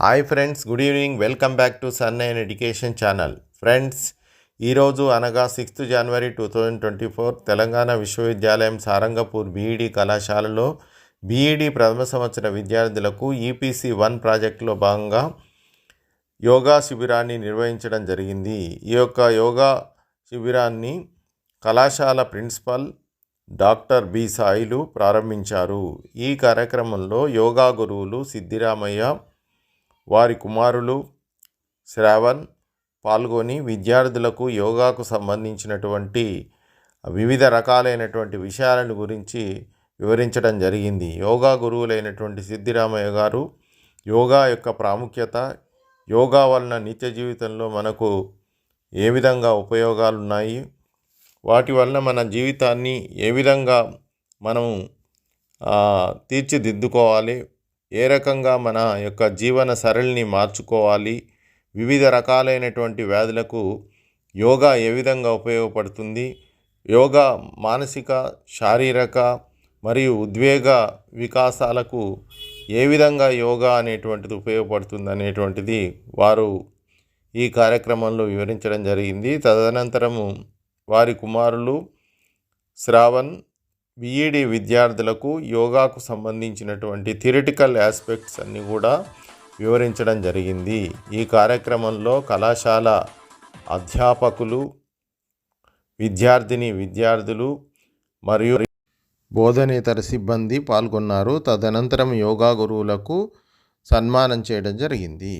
Hi friends good evening. Welcome back to Sun and education channel. Friends ఈరోజు అనగా sixth January two thousand twenty four Telangana విశ్వవిద్యాలయం Sarangpur BEd కళాశాలలో BEd ప్రథమ సంవత్సర విద్యార్థులకు ఈపీసీ వన్ ప్రాజెక్టులో భాగంగా యోగా శిబిరాన్ని నిర్వహించడం జరిగింది. ఈ యొక్క యోగా శిబిరాన్ని కళాశాల ప్రిన్సిపల్ డాక్టర్ బి సాయిలు ప్రారంభించారు. ఈ కార్యక్రమంలో యోగా గురువులు సిద్ధిరామయ్య వారి కుమారులు శ్రావణ్ పాల్గొని విద్యార్థులకు యోగాకు సంబంధించినటువంటి వివిధ రకాలైనటువంటి విషయాలను గురించి వివరించడం జరిగింది. యోగా గురువులైనటువంటి సిద్ధిరామయ్య గారు యోగా యొక్క ప్రాముఖ్యత యోగా వలన నిత్య జీవితంలో మనకు ఏ విధంగా ఉపయోగాలు ఉన్నాయి వాటి వలన మన జీవితాన్ని ఏ విధంగా మనం తీర్చిదిద్దుకోవాలి ఏ రకంగా మన యొక్క జీవన సరళిని మార్చుకోవాలి? వివిధ రకాలైనటువంటి వ్యాధులకు యోగా ఏ విధంగా ఉపయోగపడుతుంది? యోగా మానసిక శారీరక మరియు ఉద్వేగ వికాసాలకు ఏ విధంగా యోగా అనేటువంటిది ఉపయోగపడుతుంది అనేటువంటిది వారు ఈ కార్యక్రమంలో వివరించడం జరిగింది. తదనంతరము వారి కుమారులు శ్రావణ్ బీఈడి విద్యార్థులకు యోగాకు సంబంధించినటువంటి థియరిటికల్ ఆస్పెక్ట్స్ అన్నీ కూడా వివరించడం జరిగింది. ఈ కార్యక్రమంలో కళాశాల అధ్యాపకులు విద్యార్థిని విద్యార్థులు మరియు బోధనేతర సిబ్బంది పాల్గొన్నారు. తదనంతరం యోగా గురువులకు సన్మానం చేయడం జరిగింది.